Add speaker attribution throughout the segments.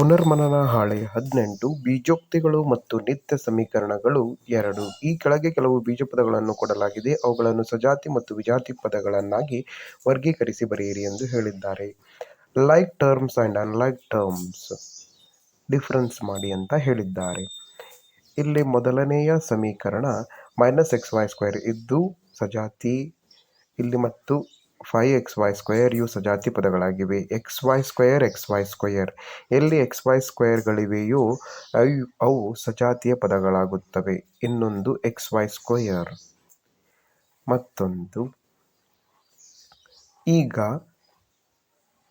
Speaker 1: ಪುನರ್ಮನನ ಹಾಳೆ ಹದಿನೆಂಟು, ಬೀಜೋಕ್ತಿಗಳು ಮತ್ತು ನಿತ್ಯ ಸಮೀಕರಣಗಳು ಎರಡು. ಈ ಕೆಳಗೆ ಕೆಲವು ಬೀಜಪದಗಳನ್ನು ಕೊಡಲಾಗಿದೆ. ಅವುಗಳನ್ನು ಸಜಾತಿ ಮತ್ತು ವಿಜಾತಿ ಪದಗಳನ್ನಾಗಿ ವರ್ಗೀಕರಿಸಿ ಬರೆಯಿರಿ ಎಂದು ಹೇಳಿದ್ದಾರೆ. Like terms and unlike terms difference ಮಾಡಿ ಅಂತ ಹೇಳಿದ್ದಾರೆ. ಇಲ್ಲಿ ಮೊದಲನೆಯ ಸಮೀಕರಣ ಮೈನಸ್ ಎಕ್ಸ್ ವೈ ಸ್ಕ್ವೇರ್ ಇದ್ದು ಸಜಾತಿ, ಇಲ್ಲಿ ಮತ್ತು ಫೈ ಎಕ್ಸ್ ವೈ ಸ್ಕ್ವೇರ್ ಇವು ಸಜಾತಿ ಪದಗಳಾಗಿವೆ. X Y square X Y square ಎಲ್ಲಿ ಎಕ್ಸ್ ವೈ ಸ್ಕ್ವೇರ್ಗಳಿವೆಯೋ ಅವು ಅವು ಸಜಾತಿಯ ಪದಗಳಾಗುತ್ತವೆ. ಇನ್ನೊಂದು ಎಕ್ಸ್ ವೈ ಸ್ಕ್ವೇರ್ ಮತ್ತೊಂದು. ಈಗ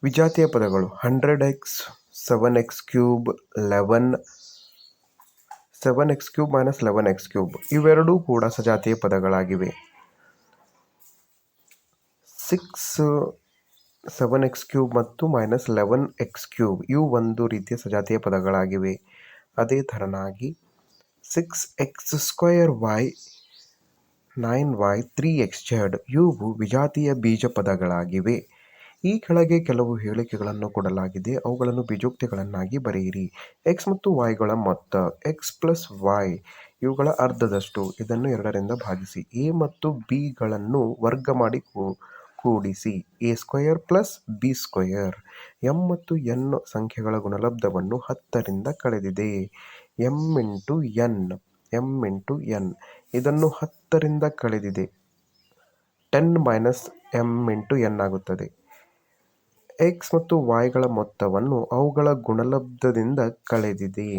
Speaker 1: ವಿಜಾತಿಯ ಪದಗಳು hundred X seven X cube eleven seven X cube minus eleven X cube ಇವೆರಡೂ ಕೂಡ ಸಜಾತಿಯ ಪದಗಳಾಗಿವೆ. ಸಿಕ್ಸ್ ಸೆವೆನ್ ಎಕ್ಸ್ ಕ್ಯೂಬ್ ಮತ್ತು ಮೈನಸ್ ಲೆವೆನ್ ಎಕ್ಸ್ ಕ್ಯೂಬ್ ಇವು ಒಂದು ರೀತಿಯ ಸಜಾತಿಯ ಪದಗಳಾಗಿವೆ. ಅದೇ ಥರನಾಗಿ six X square Y nine Y three X Z ಇವು ವಿಜಾತಿಯ ಬೀಜ ಪದಗಳಾಗಿವೆ. ಈ ಕೆಳಗೆ ಕೆಲವು ಹೇಳಿಕೆಗಳನ್ನು ಕೊಡಲಾಗಿದೆ. ಅವುಗಳನ್ನು ಬೀಜೋಕ್ತಿಗಳನ್ನಾಗಿ ಬರೆಯಿರಿ. ಎಕ್ಸ್ ಮತ್ತು ವೈಗಳ ಮೊತ್ತ ಎಕ್ಸ್ ಪ್ಲಸ್ ವೈ ಇವುಗಳ ಅರ್ಧದಷ್ಟು, ಇದನ್ನು ಎರಡರಿಂದ ಭಾಗಿಸಿ. ಎ ಮತ್ತು ಬಿಗಳನ್ನು ವರ್ಗ ಮಾಡಿ ಕೂಡಿಸಿ A square plus B square M ಮತ್ತು ಎನ್ ಸಂಖ್ಯೆಗಳ ಗುಣಲಬ್ಧವನ್ನು ಹತ್ತರಿಂದ ಕಳೆದಿದೆ. M into N M into N ಇದನ್ನು ಹತ್ತರಿಂದ ಕಳೆದಿದೆ. Ten minus M into N ಆಗುತ್ತದೆ. ಎಕ್ಸ್ ಮತ್ತು ವಾಯ್ಗಳ ಮೊತ್ತವನ್ನು ಅವುಗಳ ಗುಣಲಬ್ಧದಿಂದ ಕಳೆದಿದೆ.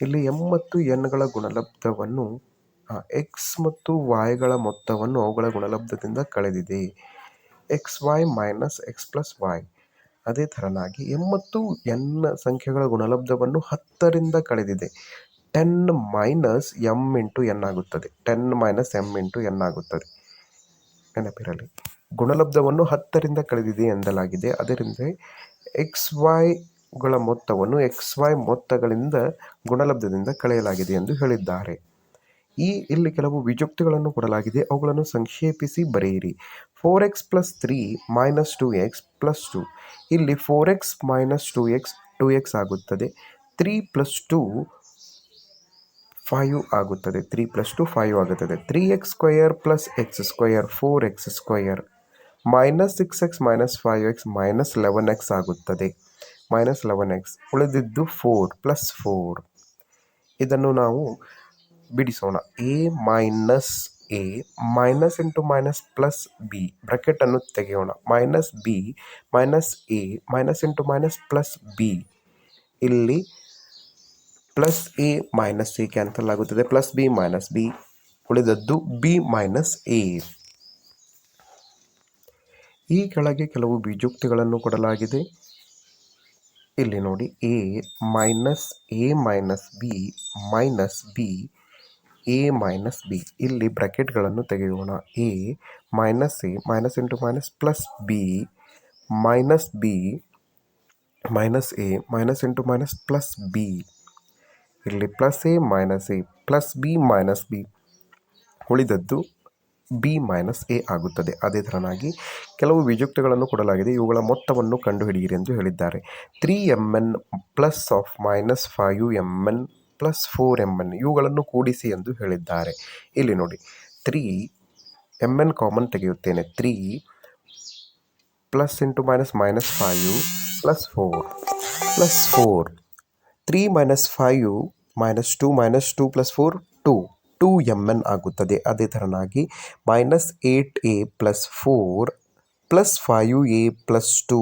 Speaker 1: ಇಲ್ಲಿ ಎಂ ಮತ್ತು ಎನ್ಗಳ ಗುಣಲಬ್ಧವನ್ನು ಎಕ್ಸ್ ಮತ್ತು ವಾಯ್ಗಳ ಮೊತ್ತವನ್ನು ಅವುಗಳ ಗುಣಲಬ್ಧದಿಂದ ಕಳೆದಿದೆ. X Y minus X plus Y ಅದೇ ಥರನಾಗಿ ಎಂ ಮತ್ತು ಎನ್ ಸಂಖ್ಯೆಗಳ ಗುಣಲಬ್ಧವನ್ನು ಹತ್ತರಿಂದ ಕಳೆದಿದೆ. Ten minus M into N ಆಗುತ್ತದೆ. Ten minus M into N ಆಗುತ್ತದೆ. ನೆನಪಿರಲಿ. ಗುಣಲಬ್ಧವನ್ನು ಹತ್ತರಿಂದ ಕಳೆದಿದೆ ಎಂದಲಾಗಿದೆ. ಅದರಿಂದ ಎಕ್ಸ್ ವೈಗಳ ಮೊತ್ತವನ್ನು ಎಕ್ಸ್ ವೈ ಮೊತ್ತಗಳಿಂದ ಗುಣಲಬ್ಧದಿಂದ ಕಳೆಯಲಾಗಿದೆ ಎಂದು ಹೇಳಿದ್ದಾರೆ. ಈ ಇಲ್ಲಿ ಕೆಲವು ವಿಜುಕ್ತಿಗಳನ್ನು ಕೊಡಲಾಗಿದೆ. ಅವುಗಳನ್ನು ಸಂಕ್ಷೇಪಿಸಿ ಬರೆಯಿರಿ. Four X plus three minus two X plus two ಇಲ್ಲಿ four X minus two X two X ಆಗುತ್ತದೆ. ತ್ರೀ ಪ್ಲಸ್ ಟು ಫೈವ್ ಆಗುತ್ತದೆ. ತ್ರೀ ಪ್ಲಸ್ ಟು ಫೈವ್ ಆಗುತ್ತದೆ. Three X square plus X square four X square minus six X minus five X minus eleven X ಆಗುತ್ತದೆ. Minus eleven X ಉಳಿದಿದ್ದು four plus four ಇದನ್ನು ನಾವು ಬಿಡಿಸೋಣ. A minus A minus into minus plus B ಬ್ರಕೆಟನ್ನು ತೆಗೆಯೋಣ. Minus B minus A minus into minus plus B ಇಲ್ಲಿ plus A minus A cancel ಆಗುತ್ತದೆ. Plus B minus B ಉಳಿದದ್ದು B minus A ಈ ಕೆಳಗೆ ಕೆಲವು ಬೀಜೋಕ್ತಿಗಳನ್ನು ಕೊಡಲಾಗಿದೆ. ಇಲ್ಲಿ ನೋಡಿ. A minus A minus B minus B A minus B ಇಲ್ಲಿ ಬ್ರ್ಯಾಕೆಟ್ಗಳನ್ನು ತೆಗೆಯೋಣ. A minus A minus into minus plus B minus B minus A minus into minus plus B ಇಲ್ಲಿ plus A minus A plus B minus B ಉಳಿದದ್ದು B minus A ಆಗುತ್ತದೆ. ಅದೇ ಥರನಾಗಿ ಕೆಲವು ವಿಜುಕ್ತಗಳನ್ನು ಕೊಡಲಾಗಿದೆ. ಇವುಗಳ ಮೊತ್ತವನ್ನು ಕಂಡುಹಿಡಿಯಿರಿ ಎಂದು ಹೇಳಿದ್ದಾರೆ. Three M N plus of minus five M N plus four M N ಇವುಗಳನ್ನು ಕೂಡಿಸಿ ಎಂದು ಹೇಳಿದ್ದಾರೆ. ಇಲ್ಲಿ ನೋಡಿ three M N common ತೆಗೆಯುತ್ತೇನೆ. Three plus into minus minus five plus four plus four three minus five minus two minus two plus four two two M N ಆಗುತ್ತದೆ. ಅದೇ ಥರನಾಗಿ minus eight A plus four plus five A plus two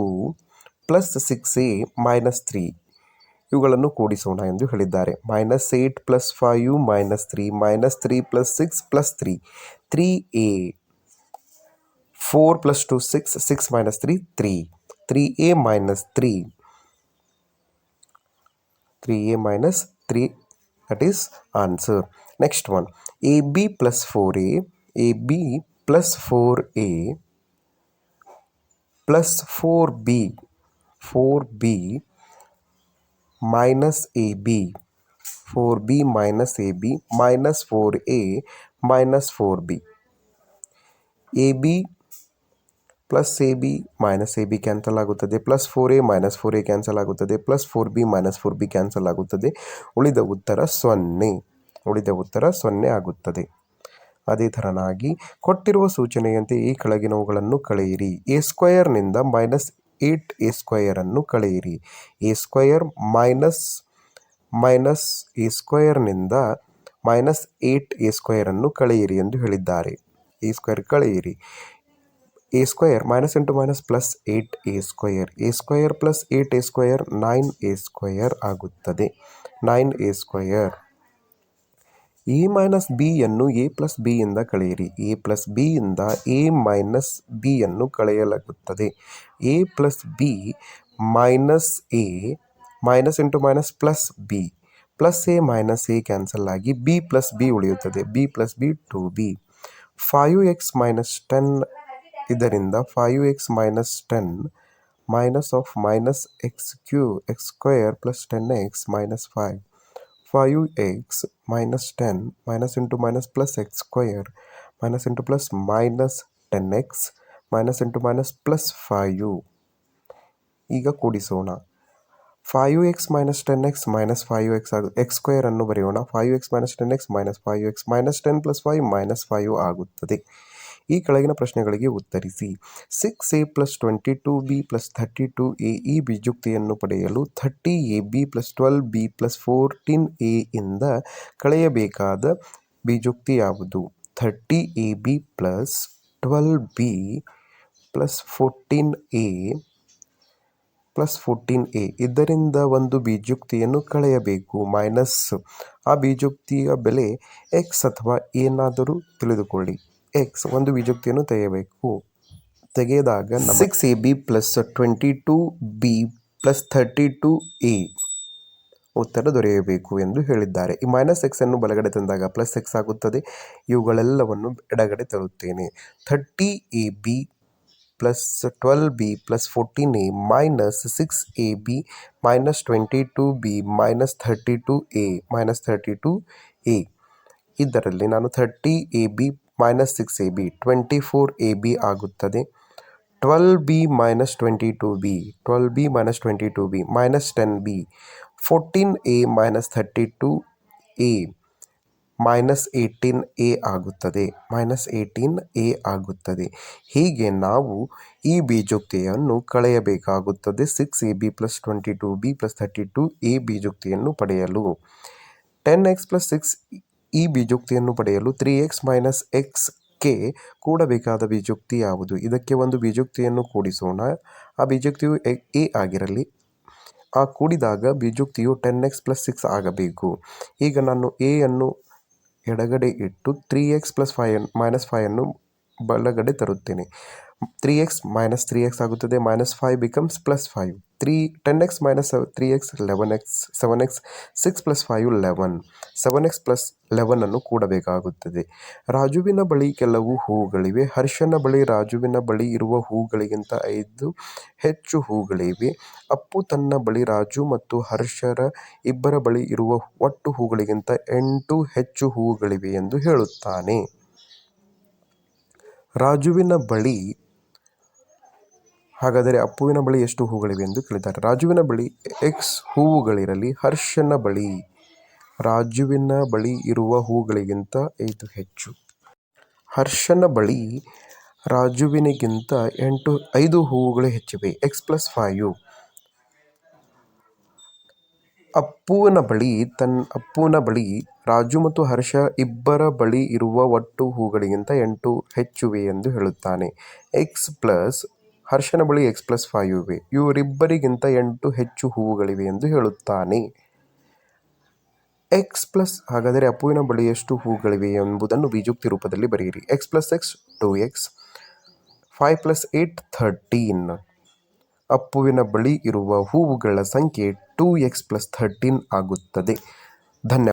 Speaker 1: plus six A minus three ಇವುಗಳನ್ನು ಕೂಡಿಸೋಣ ಎಂದು ಹೇಳಿದ್ದಾರೆ. Minus eight plus five minus three minus three plus six plus three three A four plus two six six minus three three three A minus three three A minus three that is answer next one A B plus four A A B plus four A plus four B four B minus AB 4B minus AB minus 4A minus 4B AB plus A B minus A B cancel ಆಗುತ್ತದೆ. Plus four A minus four A cancel ಆಗುತ್ತದೆ. Plus four B minus four B cancel ಆಗುತ್ತದೆ. ಉಳಿದ ಉತ್ತರ ಸೊನ್ನೆ. ಉಳಿದ ಉತ್ತರ ಸೊನ್ನೆ ಆಗುತ್ತದೆ. ಅದೇ ಥರನಾಗಿ ಕೊಟ್ಟಿರುವ ಸೂಚನೆಯಂತೆ ಈ ಕೆಳಗಿನವುಗಳನ್ನು ಕಳೆಯಿರಿ. ಎ ಸ್ಕ್ವಯರ್ನಿಂದ ಮೈನಸ್ ಏಟ್ ಎ ಸ್ಕ್ವಯರನ್ನು ಕಳೆಯಿರಿ. A square minus minus A ಸ್ಕ್ವಯರ್ನಿಂದ minus eight A ಸ್ಕ್ವಯರನ್ನು ಕಳೆಯಿರಿ ಎಂದು ಹೇಳಿದ್ದಾರೆ. ಎ ಸ್ಕ್ವಯರ್ ಕಳೆಯಿರಿ. A square minus into minus plus eight A square A square plus eight A square nine A square ಆಗುತ್ತದೆ. Nine A square A minus ಬಿಯನ್ನು A plus ಬಿಯಿಂದ ಕಳೆಯಿರಿ. A plus ಬಿಯಿಂದ A minus ಬಿಯನ್ನು ಕಳೆಯಲಾಗುತ್ತದೆ. A plus B minus A minus into minus plus B plus A minus A cancel ಆಗಿ B plus B ಉಳಿಯುತ್ತದೆ. B plus B two B five X minus ten ಇದರಿಂದ five X minus ten minus of minus X Q X square plus ten X minus five five X minus ten minus into minus plus X square minus into plus minus ten X minus into minus plus five ಈಗ ಕೂಡಿಸೋಣ. Five X minus ten X minus five X ಆಗ X ಸ್ಕ್ವೇರನ್ನು ಬರೆಯೋಣ. Five X minus ten X minus five X minus ten plus five minus five ಆಗುತ್ತದೆ. ಈ ಕೆಳಗಿನ ಪ್ರಶ್ನೆಗಳಿಗೆ ಉತ್ತರಿಸಿ. Six A plus twenty two B plus thirty two A ಈ ಬಿಜುಕ್ತಿಯನ್ನು ಪಡೆಯಲು thirty A B plus twelve B plus fourteen A ಇಂದ ಕಳೆಯಬೇಕಾದ ಬಿಜುಕ್ತಿ ಯಾವುದು? Thirty A B plus twelve B plus fourteen A plus fourteen A ಇದರಿಂದ ಒಂದು ಬೀಜುಕ್ತಿಯನ್ನು ಕಳೆಯಬೇಕು. ಮೈನಸ್ ಆ ಬೀಜುಕ್ತಿಯ ಬೆಲೆ ಎಕ್ಸ್ ಅಥವಾ ಏನಾದರೂ ತಿಳಿದುಕೊಳ್ಳಿ. ಎಕ್ಸ್ ಒಂದು ವಿಜುಕ್ತಿಯನ್ನು ತೆಗೆಯಬೇಕು. ತೆಗೆದಾಗ six A B plus twenty two B plus thirty two A ಉತ್ತರ ದೊರೆಯಬೇಕು ಎಂದು ಹೇಳಿದ್ದಾರೆ. ಈ ಮೈನಸ್ ಎಕ್ಸನ್ನು ಬಲಗಡೆ ತಂದಾಗ ಪ್ಲಸ್ ಎಕ್ಸ್ ಆಗುತ್ತದೆ. ಇವುಗಳೆಲ್ಲವನ್ನು ಎಡಗಡೆ ತರುತ್ತೇನೆ. Thirty A B plus twelve B plus fourteen A minus six A B minus twenty two B minus thirty two A minus thirty two A ಇದರಲ್ಲಿ ನಾನು thirty A B minus six A B twenty four A B ಆಗುತ್ತದೆ. Twelve B minus twenty two B twelve B minus twenty two B minus ten B fourteen A minus thirty two A minus eighteen A ಆಗುತ್ತದೆ minus eighteen A ಆಗುತ್ತದೆ. ಹೀಗೆ ನಾವು ಈ ಬೀಜೋಕ್ತಿಯನ್ನು ಕಳೆಯಬೇಕಾಗುತ್ತದೆ. Six A B plus twenty two B plus thirty two A ಬೀಜೋಕ್ತಿಯನ್ನು ಪಡೆಯಲು. Ten X plus six ಈ ಬೀಜೋಕ್ತಿಯನ್ನು ಪಡೆಯಲು ತ್ರೀ ಎಕ್ಸ್ ಮೈನಸ್ ಎಕ್ಸ್ ಕೆ ಕೂಡಬೇಕಾದ ಬೀಜೋಕ್ತಿ ಯಾವುದು? ಇದಕ್ಕೆ ಒಂದು ಬೀಜೋಕ್ತಿಯನ್ನು ಕೂಡಿಸೋಣ. ಆ ಬೀಜೋಕ್ತಿಯು ಎ ಆಗಿರಲಿ. ಆ ಕೂಡಿದಾಗ ಬೀಜೋಕ್ತಿಯು ಟೆನ್ ಎಕ್ಸ್ ಪ್ಲಸ್ ಸಿಕ್ಸ್ ಆಗಬೇಕು. ಈಗ ನಾನು ಎ ಅನ್ನು ಎಡಗಡೆ ಇಟ್ಟು three x plus five minus ಫೈವನ್ನು ಬಲಗಡೆ ತರುತ್ತೇನೆ. Three x minus three x ಆಗುತ್ತದೆ minus five becomes plus five three ten x minus three x eleven x seven x six plus five eleven seven x plus ಲೆವೆನನ್ನು ಕೂಡಬೇಕಾಗುತ್ತದೆ. ರಾಜುವಿನ ಬಳಿ ಕೆಲವು ಹೂಗಳಿವೆ ಹರ್ಷನ ಬಳಿ ರಾಜುವಿನ ಬಳಿ ಇರುವ ಹೂಗಳಿಗಿಂತ ಐದು ಹೆಚ್ಚು ಹೂಗಳಿವೆ ಅಪ್ಪು ತನ್ನ ಬಳಿ ರಾಜು ಮತ್ತು ಹರ್ಷರ ಇಬ್ಬರ ಬಳಿ ಇರುವ ಒಟ್ಟು ಹೂಗಳಿಗಿಂತ ಎಂಟು ಹೆಚ್ಚು ಹೂಗಳಿವೆ ಎಂದು ಹೇಳುತ್ತಾನೆ. ರಾಜುವಿನ ಬಳಿ ಹಾಗಾದರೆ ಅಪ್ಪುವಿನ ಬಳಿ ಎಷ್ಟು ಹೂಗಳಿವೆ ಎಂದು ಕೇಳಿದ್ದಾರೆ. ರಾಜುವಿನ ಬಳಿ ಎಕ್ಸ್ ಹೂವುಗಳಿರಲಿ, ಹರ್ಷನ ಬಳಿ, ರಾಜುವಿನ ಬಳಿ ಇರುವ ಹೂಗಳಿಗಿಂತ ಐದು ಹೆಚ್ಚು. ಹರ್ಷನ ಬಳಿ ರಾಜುವಿನಿಗಿಂತ ಎಂಟು, ಐದು ಹೂವುಗಳು ಹೆಚ್ಚಿವೆ. ಎಕ್ಸ್ ಪ್ಲಸ್ ಫೈವ್ ಅಪ್ಪುವಿನ ಬಳಿ ತನ್ನ ಅಪ್ಪುವಿನ ಬಳಿ ರಾಜು ಮತ್ತು ಹರ್ಷ ಇಬ್ಬರ ಬಳಿ ಇರುವ ಒಟ್ಟು ಹೂಗಳಿಗಿಂತ ಎಂಟು ಹೆಚ್ಚುವೆ ಎಂದು ಹೇಳುತ್ತಾನೆ. ಎಕ್ಸ್ ಪ್ಲಸ್ ಹರ್ಷನ ಬಳಿ ಎಕ್ಸ್ ಪ್ಲಸ್ ಫೈವ್ ಇವೆ ಇವರಿಬ್ಬರಿಗಿಂತ ಎಂಟು ಹೆಚ್ಚು ಹೂವುಗಳಿವೆ ಎಂದು ಹೇಳುತ್ತಾನೆ. ಎಕ್ಸ್ ಪ್ಲಸ್ ಹಾಗಾದರೆ ಅಪ್ಪುವಿನ ಬಳಿ ಎಷ್ಟು ಹೂಗಳಿವೆ ಎಂಬುದನ್ನು ಬೀಜುಕ್ತಿ ರೂಪದಲ್ಲಿ ಬರೆಯಿರಿ. X plus x two x, five plus eight thirteen. ಅಪ್ಪುವಿನ ಬಳಿ ಇರುವ ಹೂವುಗಳ ಸಂಖ್ಯೆ ಟೂ ಎಕ್ಸ್ ಪ್ಲಸ್ ಥರ್ಟೀನ್ ಆಗುತ್ತದೆ. ಧನ್ಯ